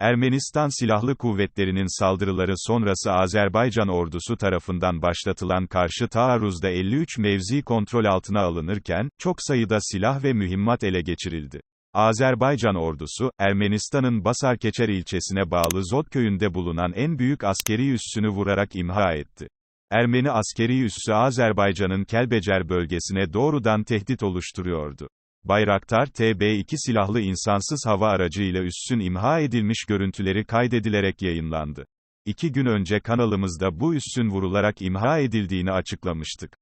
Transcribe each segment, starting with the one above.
Ermenistan Silahlı Kuvvetleri'nin saldırıları sonrası Azerbaycan ordusu tarafından başlatılan karşı taarruzda 53 mevzi kontrol altına alınırken, çok sayıda silah ve mühimmat ele geçirildi. Azerbaycan ordusu, Ermenistan'ın Basarkeçer ilçesine bağlı Zot köyünde bulunan en büyük askeri üssünü vurarak imha etti. Ermeni askeri üssü Azerbaycan'ın Kelbecer bölgesine doğrudan tehdit oluşturuyordu. Bayraktar TB2 silahlı insansız hava aracıyla üssün imha edilmiş görüntüleri kaydedilerek yayınlandı. İki gün önce kanalımızda bu üssün vurularak imha edildiğini açıklamıştık.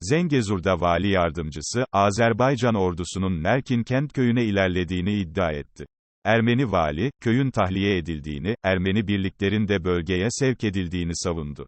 Zengezur'da vali yardımcısı, Azerbaycan ordusunun Nerkin kent köyüne ilerlediğini iddia etti. Ermeni vali, köyün tahliye edildiğini, Ermeni birliklerin de bölgeye sevk edildiğini savundu.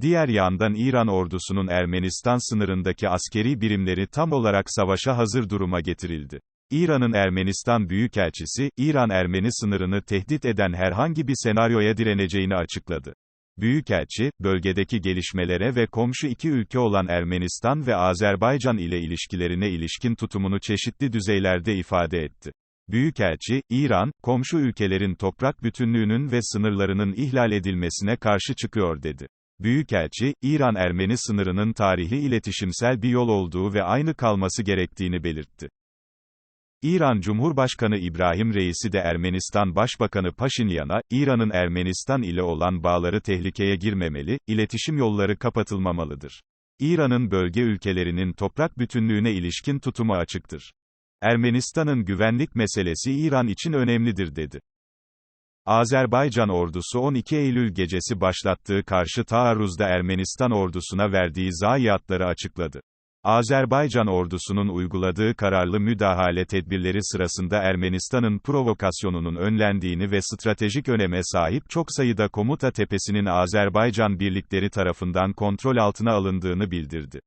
Diğer yandan İran ordusunun Ermenistan sınırındaki askeri birimleri tam olarak savaşa hazır duruma getirildi. İran'ın Ermenistan Büyükelçisi, İran-Ermeni sınırını tehdit eden herhangi bir senaryoya direneceğini açıkladı. Büyükelçi, bölgedeki gelişmelere ve komşu iki ülke olan Ermenistan ve Azerbaycan ile ilişkilerine ilişkin tutumunu çeşitli düzeylerde ifade etti. Büyükelçi, İran, komşu ülkelerin toprak bütünlüğünün ve sınırlarının ihlal edilmesine karşı çıkıyor dedi. Büyükelçi, İran-Ermeni sınırının tarihi iletişimsel bir yol olduğu ve aynı kalması gerektiğini belirtti. İran Cumhurbaşkanı İbrahim Reisi de Ermenistan Başbakanı Paşinyan'a, İran'ın Ermenistan ile olan bağları tehlikeye girmemeli, iletişim yolları kapatılmamalıdır. İran'ın bölge ülkelerinin toprak bütünlüğüne ilişkin tutumu açıktır. Ermenistan'ın güvenlik meselesi İran için önemlidir dedi. Azerbaycan ordusu 12 Eylül gecesi başlattığı karşı taarruzda Ermenistan ordusuna verdiği zayiatları açıkladı. Azerbaycan ordusunun uyguladığı kararlı müdahale tedbirleri sırasında Ermenistan'ın provokasyonunun önlendiğini ve stratejik öneme sahip çok sayıda komuta tepesinin Azerbaycan birlikleri tarafından kontrol altına alındığını bildirdi.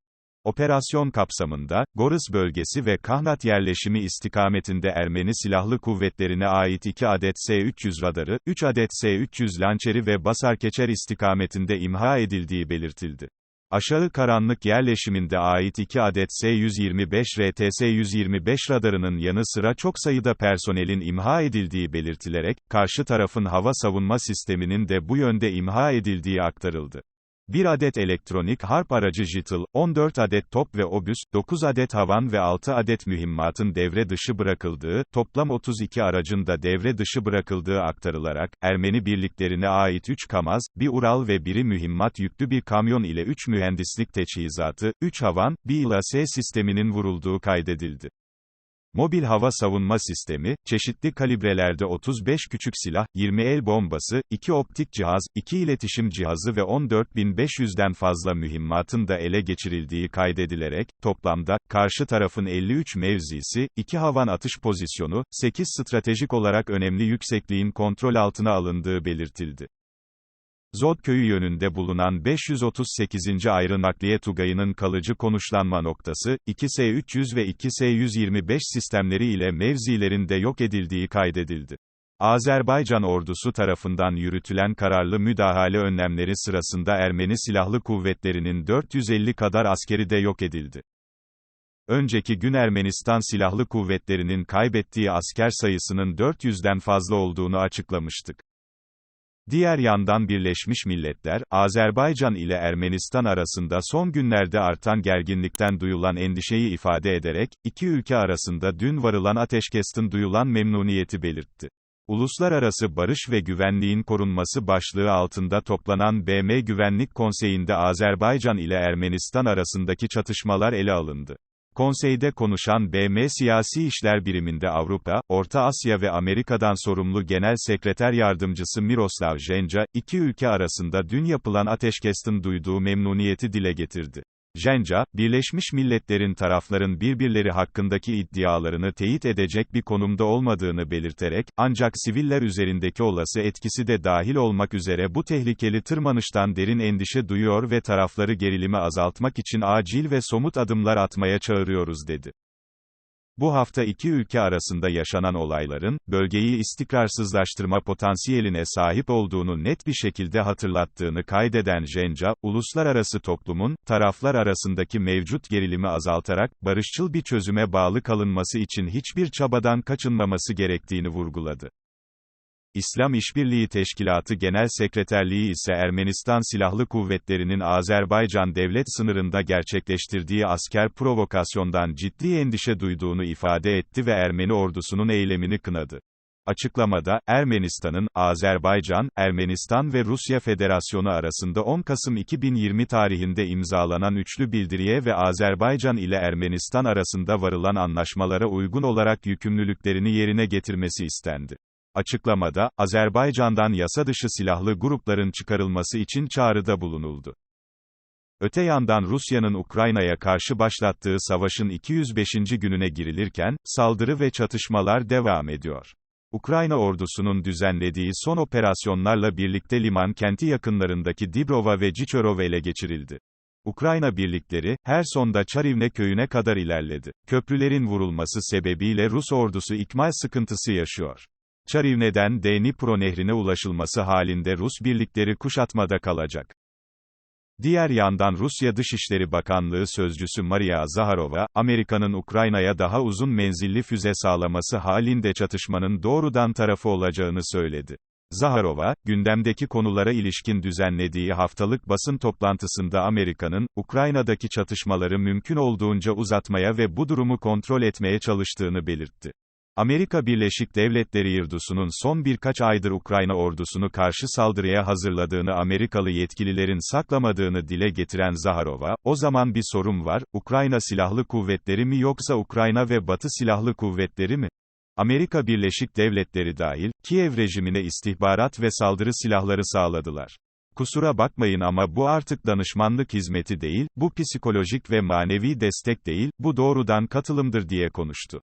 Operasyon kapsamında, Goris bölgesi ve Kahnat yerleşimi istikametinde Ermeni Silahlı Kuvvetlerine ait 2 adet S-300 radarı, 3 adet S-300 lançeri ve Basarkeçer istikametinde imha edildiği belirtildi. Aşağı karanlık yerleşiminde ait 2 adet S-125 RTS-125 radarının yanı sıra çok sayıda personelin imha edildiği belirtilerek, karşı tarafın hava savunma sisteminin de bu yönde imha edildiği aktarıldı. 1 adet elektronik harp aracı JITL, 14 adet top ve obüs, 9 adet havan ve 6 adet mühimmatın devre dışı bırakıldığı, toplam 32 aracın da devre dışı bırakıldığı aktarılarak, Ermeni birliklerine ait 3 Kamaz, 1 Ural ve biri mühimmat yüklü bir kamyon ile 3 mühendislik teçhizatı, 3 havan, 1 ILA-S sisteminin vurulduğu kaydedildi. Mobil hava savunma sistemi, çeşitli kalibrelerde 35 küçük silah, 20 el bombası, 2 optik cihaz, 2 iletişim cihazı ve 14.500'den fazla mühimmatın da ele geçirildiği kaydedilerek, toplamda, karşı tarafın 53 mevzisi, 2 havan atış pozisyonu, 8 stratejik olarak önemli yüksekliğin kontrol altına alındığı belirtildi. Zod köyü yönünde bulunan 538. ayrı nakliye tugayının kalıcı konuşlanma noktası, 2S-300 ve 2S-125 sistemleri ile mevzilerinde yok edildiği kaydedildi. Azerbaycan ordusu tarafından yürütülen kararlı müdahale önlemleri sırasında Ermeni Silahlı Kuvvetleri'nin 450 kadar askeri de yok edildi. Önceki gün Ermenistan Silahlı Kuvvetleri'nin kaybettiği asker sayısının 400'den fazla olduğunu açıklamıştık. Diğer yandan Birleşmiş Milletler, Azerbaycan ile Ermenistan arasında son günlerde artan gerginlikten duyulan endişeyi ifade ederek, iki ülke arasında dün varılan ateşkestin duyulan memnuniyeti belirtti. Uluslararası Barış ve Güvenliğin Korunması başlığı altında toplanan BM Güvenlik Konseyi'nde Azerbaycan ile Ermenistan arasındaki çatışmalar ele alındı. Konseyde konuşan BM Siyasi İşler Biriminde Avrupa, Orta Asya ve Amerika'dan sorumlu Genel Sekreter Yardımcısı Miroslav Jenca, iki ülke arasında dün yapılan ateşkestin duyduğu memnuniyeti dile getirdi. Jenca, Birleşmiş Milletler'in tarafların birbirleri hakkındaki iddialarını teyit edecek bir konumda olmadığını belirterek, ancak siviller üzerindeki olası etkisi de dahil olmak üzere bu tehlikeli tırmanıştan derin endişe duyuyor ve tarafları gerilimi azaltmak için acil ve somut adımlar atmaya çağırıyoruz dedi. Bu hafta iki ülke arasında yaşanan olayların, bölgeyi istikrarsızlaştırma potansiyeline sahip olduğunu net bir şekilde hatırlattığını kaydeden Jenca, uluslararası toplumun, taraflar arasındaki mevcut gerilimi azaltarak, barışçıl bir çözüme bağlı kalınması için hiçbir çabadan kaçınmaması gerektiğini vurguladı. İslam İşbirliği Teşkilatı Genel Sekreterliği ise Ermenistan Silahlı Kuvvetleri'nin Azerbaycan devlet sınırında gerçekleştirdiği asker provokasyondan ciddi endişe duyduğunu ifade etti ve Ermeni ordusunun eylemini kınadı. Açıklamada, Ermenistan'ın, Azerbaycan, Ermenistan ve Rusya Federasyonu arasında 10 Kasım 2020 tarihinde imzalanan üçlü bildiriye ve Azerbaycan ile Ermenistan arasında varılan anlaşmalara uygun olarak yükümlülüklerini yerine getirmesi istendi. Açıklamada, Azerbaycan'dan yasa dışı silahlı grupların çıkarılması için çağrıda bulunuldu. Öte yandan Rusya'nın Ukrayna'ya karşı başlattığı savaşın 205. gününe girilirken, saldırı ve çatışmalar devam ediyor. Ukrayna ordusunun düzenlediği son operasyonlarla birlikte liman kenti yakınlarındaki Dibrova ve Ciçorov ele geçirildi. Ukrayna birlikleri, Herson'da Çarivne köyüne kadar ilerledi. Köprülerin vurulması sebebiyle Rus ordusu ikmal sıkıntısı yaşıyor. Çarivne'den Dnipro nehrine ulaşılması halinde Rus birlikleri kuşatmada kalacak. Diğer yandan Rusya Dışişleri Bakanlığı Sözcüsü Maria Zaharova, Amerika'nın Ukrayna'ya daha uzun menzilli füze sağlaması halinde çatışmanın doğrudan tarafı olacağını söyledi. Zaharova, gündemdeki konulara ilişkin düzenlediği haftalık basın toplantısında Amerika'nın, Ukrayna'daki çatışmaları mümkün olduğunca uzatmaya ve bu durumu kontrol etmeye çalıştığını belirtti. Amerika Birleşik Devletleri Yırdusu'nun son birkaç aydır Ukrayna ordusunu karşı saldırıya hazırladığını Amerikalı yetkililerin saklamadığını dile getiren Zaharova, o zaman bir sorun var, Ukrayna Silahlı Kuvvetleri mi yoksa Ukrayna ve Batı Silahlı Kuvvetleri mi? Amerika Birleşik Devletleri dahil, Kiev rejimine istihbarat ve saldırı silahları sağladılar. Kusura bakmayın ama bu artık danışmanlık hizmeti değil, bu psikolojik ve manevi destek değil, bu doğrudan katılımdır diye konuştu.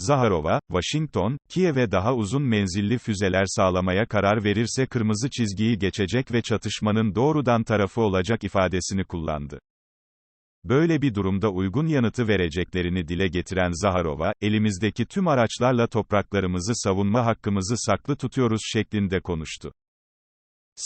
Zaharova, Washington, Kiev'e daha uzun menzilli füzeler sağlamaya karar verirse kırmızı çizgiyi geçecek ve çatışmanın doğrudan tarafı olacak ifadesini kullandı. Böyle bir durumda uygun yanıtı vereceklerini dile getiren Zaharova, elimizdeki tüm araçlarla topraklarımızı savunma hakkımızı saklı tutuyoruz şeklinde konuştu.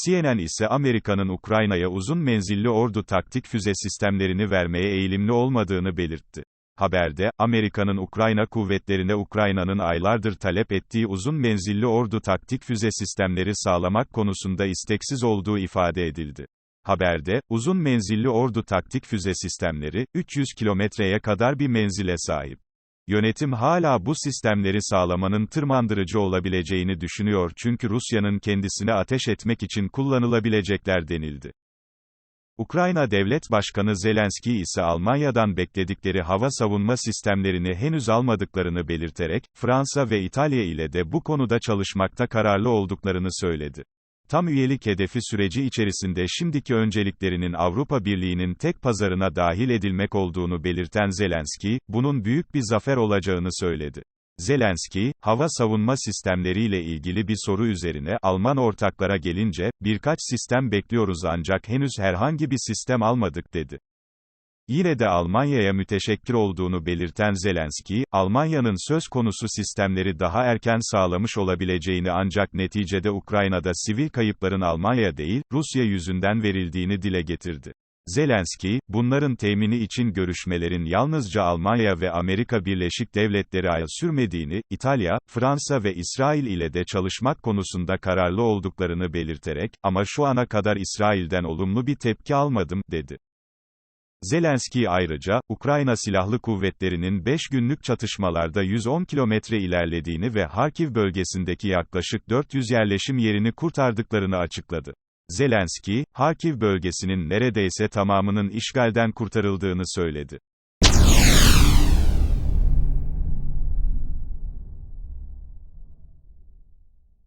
CNN ise Amerika'nın Ukrayna'ya uzun menzilli ordu taktik füze sistemlerini vermeye eğilimli olmadığını belirtti. Haberde, Amerika'nın Ukrayna kuvvetlerine Ukrayna'nın aylardır talep ettiği uzun menzilli ordu taktik füze sistemleri sağlamak konusunda isteksiz olduğu ifade edildi. Haberde, uzun menzilli ordu taktik füze sistemleri, 300 kilometreye kadar bir menzile sahip. Yönetim hala bu sistemleri sağlamanın tırmandırıcı olabileceğini düşünüyor çünkü Rusya'nın kendisine ateş etmek için kullanılabilecekler denildi. Ukrayna Devlet Başkanı Zelenski ise Almanya'dan bekledikleri hava savunma sistemlerini henüz almadıklarını belirterek, Fransa ve İtalya ile de bu konuda çalışmakta kararlı olduklarını söyledi. Tam üyelik hedefi süreci içerisinde şimdiki önceliklerinin Avrupa Birliği'nin tek pazarına dahil edilmek olduğunu belirten Zelenski, bunun büyük bir zafer olacağını söyledi. Zelenski, hava savunma sistemleriyle ilgili bir soru üzerine, Alman ortaklara gelince, birkaç sistem bekliyoruz ancak henüz herhangi bir sistem almadık dedi. Yine de Almanya'ya müteşekkir olduğunu belirten Zelenski, Almanya'nın söz konusu sistemleri daha erken sağlamış olabileceğini ancak neticede Ukrayna'da sivil kayıpların Almanya değil, Rusya yüzünden verildiğini dile getirdi. Zelenski, bunların temini için görüşmelerin yalnızca Almanya ve Amerika Birleşik Devletleri aya sürmediğini, İtalya, Fransa ve İsrail ile de çalışmak konusunda kararlı olduklarını belirterek, ama şu ana kadar İsrail'den olumlu bir tepki almadım, dedi. Zelenski ayrıca, Ukrayna Silahlı Kuvvetleri'nin 5 günlük çatışmalarda 110 kilometre ilerlediğini ve Harkiv bölgesindeki yaklaşık 400 yerleşim yerini kurtardıklarını açıkladı. Zelenski, Harkiv bölgesinin neredeyse tamamının işgalden kurtarıldığını söyledi.